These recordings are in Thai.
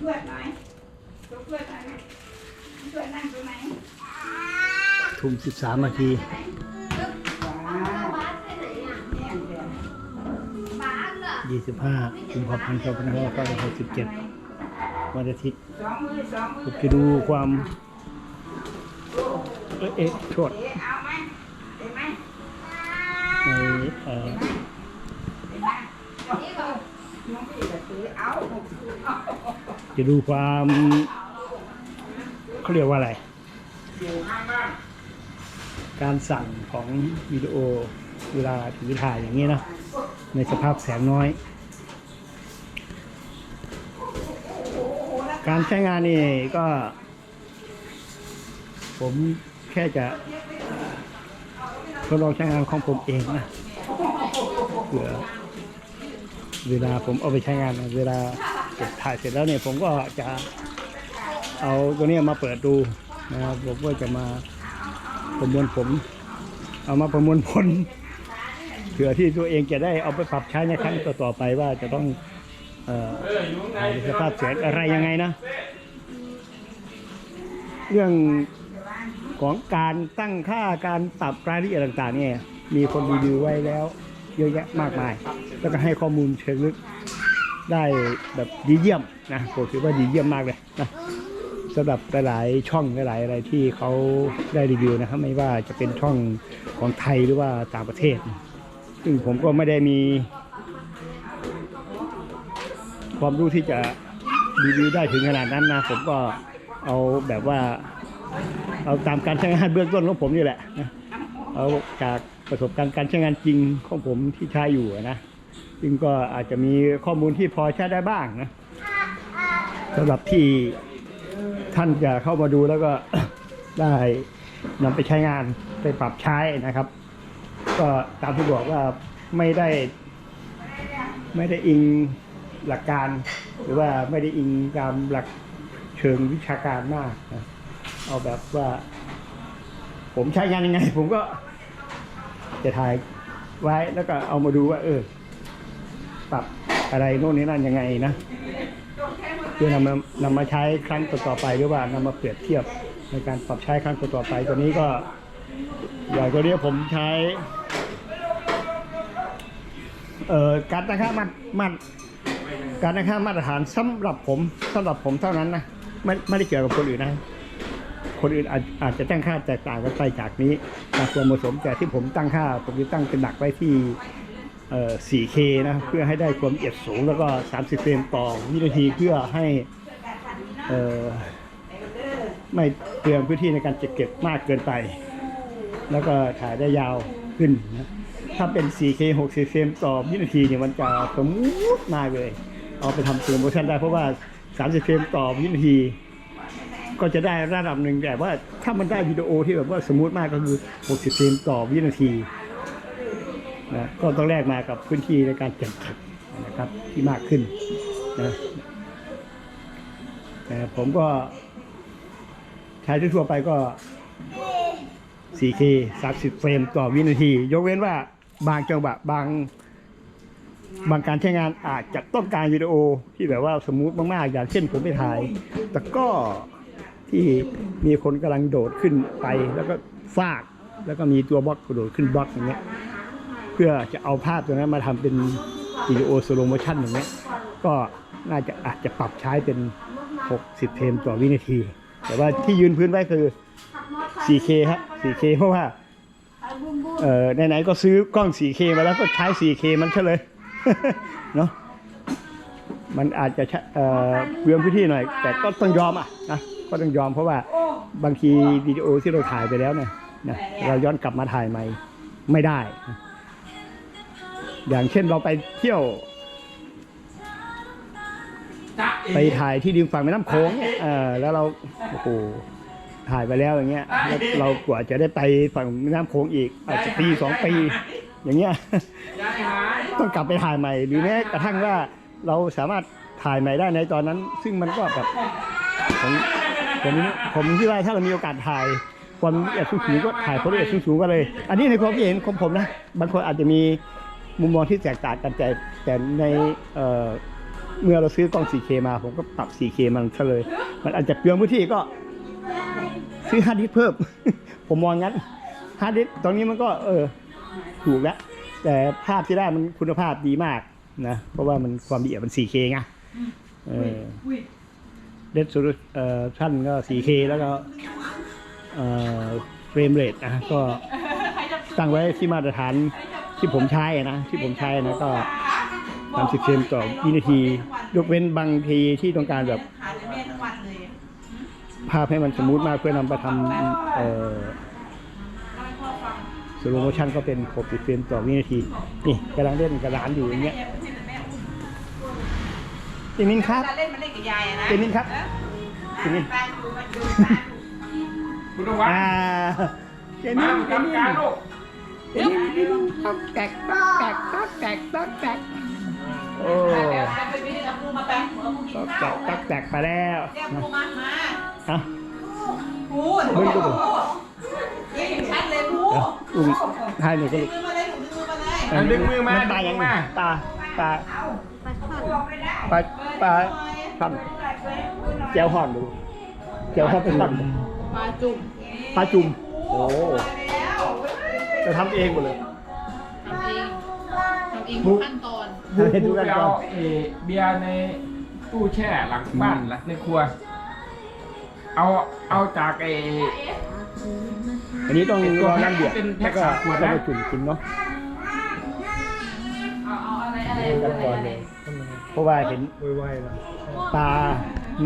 เพื่อนหน่อยยกเพื่อนหน่อยเพื่อนนั่งตรงไหนทุ่มสิบสามนาทีว้าวเนี่ยเดี๋ยวยี่สิบห้ากุมภาพันธ์สองพันห้าร้อยหกสิบเจ็ดวันอาทิตย์สองมือสองมืผอมจะดูความเอ๊ะเอ๊ะโทษเอ๊ะเอาไหมเห็นไหมใน จะดูความเขาเรียกว่าอะไร การสั่งของวิดีโอเวลาถือถ่ายอย่างนี้นะในสภาพแสงน้อย การใช้งานนี่ก็ ผมแค่จะทดลองใช้งานของผมเองนะเผื่อ เวลาผมเอาไปใช้งานเวลาเก็บถ่ายเสร็จแล้วเนี่ยผมก็จะเอาตัวนี้มาเปิดดูนะครับผมก็จะมาประมวลผลเอามาประมวลผลเผื่อที่ตัวเองจะได้เอาไปปรับใช้ในครั้งต่อๆไปว่าจะต้องเอ่อถ่ายในสภาพเสียงอะไรยังไงนะ เรื่องของการตั้งค่าการปรับรายละเอียดต่างๆเนี่ยมีคนรีวิวไว้แล้ว เยอะแยะมากมาย แล้วก็ให้ข้อมูลเชิงลึกได้แบบดีเยี่ยมนะผมถือว่าดีเยี่ยมมากเลยนะสำหรับหลายๆช่องหลายๆอะไรที่เขาได้รีวิวนะครับไม่ว่าจะเป็นช่องของไทยหรือว่าต่างประเทศ ซึ่งผมก็ไม่ได้มี ความรู้ที่จะรีวิวได้ถึงขนาดนั้นนะผมก็เอาแบบว่า เอาตามการใช้งานเบื้องต้นของผมนี่แหละเอาจาก ประสบการณ์การใช้งานจริงของผมที่ใช้อยู่นะซึ่งก็อาจจะมีข้อมูลที่พอใช้ได้บ้างนะสำหรับที่ท่านจะเข้ามาดูแล้วก็ได้นำไปใช้งานไปปรับใช้นะครับ ก็ตามที่บอกว่าไม่ได้ไม่ได้อิงหลักการ หรือว่าไม่ได้อิงตามหลักเชิงวิชาการมากนะเอาแบบว่า ผมใช้งานยังไง ผมก็ จะถ่ายไว้แล้วก็เอามาดูว่า เออ ปรับอะไรโน่นนี่นั่นยังไงนะเพื่อนำมานำมาใช้ครั้งต่อๆไปหรือว่านำมาเปรียบเทียบในการปรับใช้ครั้งต่อๆไปตัวนี้ก็อย่างตัวนี้ผมใช้ เอ่อการตั้งค่ามาตรมาตรการตั้ามาตรฐานสำหรับผมสำหรับผมเท่านั้นนะไม่ไม่ได้เกี่ยวกับคนอื่นนะ คนอื่นอาจอาจจะตั้งค่าแตกต่างกันไปจากนี้นะส่วนผสมแต่ที่ผมตั้งค่า ผมจะตั้งเป็นหลักไว้ที่ 4K นะเพื่อให้ได้ความละเอียดสูงแล้วก็ 30 เฟรมต่อวินาทีเพื่อให้ไม่เปลืองพื้นที่ในการเก็บเก็บมากเกินไป แล้วก็ถ่ายได้ยาวขึ้นนะถ้าเป็น 4K 60 เฟรมต่อวินาทีเนี่ยมันจะสมูทมากเลย เอาไปทำโปรโมชั่นได้เพราะว่า 30 เฟรมต่อวินาที ก็จะได้ระดับหนึ่งแต่ว่าถ้ามันได้วิดีโอที่แบบว่าสมูทมากก็คือ 60เฟรมต่อวินาทีนะก็ต้องแลกมากับพื้นที่ในการเก็บนะครับที่มากขึ้นนะแต่ผมก็ใช้ทั่วไปก็ 4K 30 เฟรมต่อวินาที ยกเว้นว่าบางจังหวะบางบางการใช้งานอาจจะต้องการวิดีโอที่แบบว่าสมูทมากๆ อย่างเช่นผมไปถ่าย แต่ก็ ที่มีคนกำลังโดดขึ้นไปแล้วก็ฟาดแล้วก็มีตัวบล็อกกระโดดขึ้นบล็อกอย่างเงี้ยเพื่อจะเอาภาพตัวนั้นมาทำเป็นวิดีโอสโลโมชั่นอย่างเงี้ยก็น่าจะอาจจะปรับใช้เป็น 60 เฟรมต่อวินาที แต่ว่าที่ยืนพื้นไว้คือ 4K ฮะ 4K เพราะว่าเอ่อไหนๆก็ซื้อกล้อง 4K มาแล้วก็ใช้ 4K มันเฉลยเนาะมันอาจจะเอ่อเปลืองพื้นที่หน่อย แต่ก็ต้องยอมอะนะ ก็ต้องยอมเพราะว่าบางทีวิดีโอที่เราถ่ายไปแล้วเนี่ยนะเราย้อนกลับมาถ่ายใหม่ไม่ได้นะอย่างเช่นเราไปเที่ยว ไปถ่ายที่ริมฝั่งแม่น้ำโขงเนี่ยเออแล้วเราโอ้โหถ่ายไปแล้วอย่างเงี้ยแล้วเรากว่าจะได้ไปฝั่งแม่น้ำโขงอีกอาจจะปีสองปี อย่างเงี้ยต้องกลับไปถ่ายใหม่หรือแม้กระทั่งว่าเราสามารถถ่ายใหม่ได้ในตอนนั้น ซึ่งมันก็แบบผม ผมผมคิดว่าถ้าเรามีโอกาสถ่ายความละเอียดสูงๆก็ถ่ายความละเอียดสูงๆก็เลย อันนี้ในความคิดเห็นของผมนะบางคนอาจจะมีมุมมองที่แตกต่างกันแต่แต่ในเอ่อเมื่อเราซื้อกล้อง 4K มาผมก็ปรับ 4K มันซะเลย มันอาจจะเปลืองพื้นที่ก็ซื้อฮาร์ดดิสเพิ่ม ผมมองงั้นฮาร์ดดิสตรงนี้มันก็เออถูกแล้วแต่ภาพที่ได้มันคุณภาพดีมากนะ เพราะว่ามันความละเอียดมัน 4K ไงเออ เดสโซลูเอ่อชั่นก็ 4K แล้วก็เอ่อเฟรมเรทนะก็ตั้งไว้ที่มาตรฐานที่ผมใช้นะที่ผมใช้นะก็30เฟรมต่อวินาที ยกเว้นบางทีที่ต้องการแบบภาพให้มันสมูทมากเพื่อนำไปทำเอ่อสโลโมชั่นก็เป็น60เฟรมต่อวินาที นี่กำลังเล่นกับหลานอยู่อย่างเงี้ย เจมินครับตาเล่นมันเล่นกับยายอะนะเจมินครับ เจมินตาดูมันดูตาดูคุณนวัดอ่าเจมิมานเจกรรมมินการลูกเจมินเจมินต๊อกแตกต๊อกแตกต๊อกแตกต๊อกแตกโอ้เดี๋ยวไปไปเอาปูมาแปะหัวปูกิต๊อนกแตข้าวกต๊อกแตกไปแล้วเรียกปูมามาอะปูมึงก็ดูเรียกอย่างชัดเลยปูเดี๋ยวอุ้มให้หน่อยก็ดึลูงกมือมาเลยดึงมือมาเลยอะดึงมือมาตาดึยังงมือมา ตาตา เอาปูออกไปได้ ปลาปลาช่อนแก้วห่อนดูแก้วห่อนเป็นช่อนปลาจุ่มปลาจุ่มโอ้แล้วจะทำเองหมดเลยทำเองทำเองทุกขั้นตอนบูให้ดูบูกัไปนก่อเอานเอเบียร์ในตู้แช่หลังบ้านละในครัว เอาเอาจากไออันนี้ต้องรอน้ำเดือดเป็นแพ็แล้วคก็สามขวดแล้วนะก็จุ่มกินเนาะเอาเอาอะไรอะไรกันก่อนเลย เพราะว่าเห็นปลา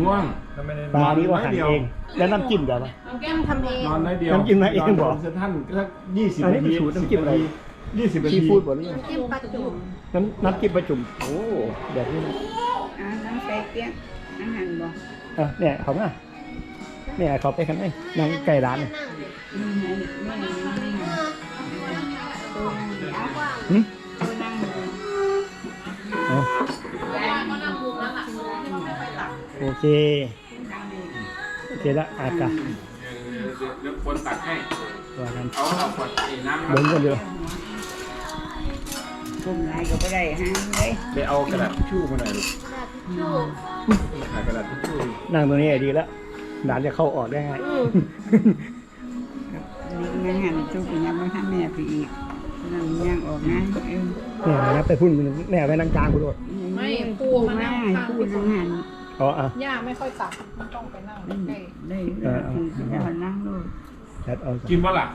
ง่วงปลานี้ก็หั่นเอง แล้วน้ำจิ้มเดี๋ยวนะเอาแก้มทำเองนอนน้อยเดียวน้ำจิ้มมาเองเหรอนนเซนท่านก็ยี่สิบอันนี้นาเป็นทีสูตรน้ำจิ้มอะไร ยี่สิบนาซีทีฟู้ดหมดหรือยังจิ้มปลาจุ่มน้ำน้ำจิ้มปลาจุ่มโอ้แบบนี้นะอ่าน้ำใส่เกี้ยน้ำหั่นบ่อะเนี่ยเขามาเนี่ยเขาไปกันไหมนั่งไก่ร้านเนี่ยอืมไม่ไม่ไม่ตัวนั่งเอาว่าหึ โอเคนั่งดูโอเคละอากาศเดี๋ยวคนตักให้ว่ากันเอาเอาขวดไอ้น้ำเบิ้งกันเดียวกลุ่มไหนก็ไม่ได้ฮะเฮ้ยไปเอากระดาษทิชชู่มาหน่อยลูกหากระดาษทิชชู่นั่งตรงนี้ดีแล้วหลานจะเข้าออกได้ง่ายนี่นั่งหันจุกยังไม่ทำแม่พี่อีก นั่งย่างออกนะเออเนี่ยนะไปพุ่นแม่ไปนั่งกลางกูด้วยไม่ปูมานั่งข้างพูดนั่งหันอ๋ออะย่าไม่ค่อยตักมันต้องไปนั่งใกล้ได้คือจะนั่งดูจัดเอากินบ่ล่ะ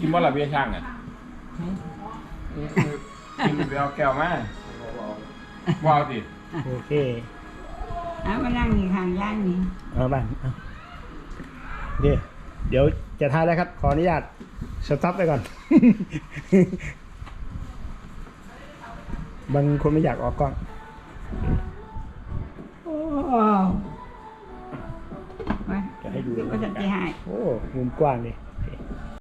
กินบ่ล่ะเบียร์ช่างอะกินไปเอาแก้วมาว้าวดิโอเคอ้ามานั่งนี่ข้างย่างนี่เอาบ้างเอาโอเคเดี๋ยวจะทานแล้วครับ ขออนุญาต สต็อปไปก่อน บางคนไม่อยากออกกล้องไว้จะให้ดูก็จะที่หายโอ้มุมกว้างดิ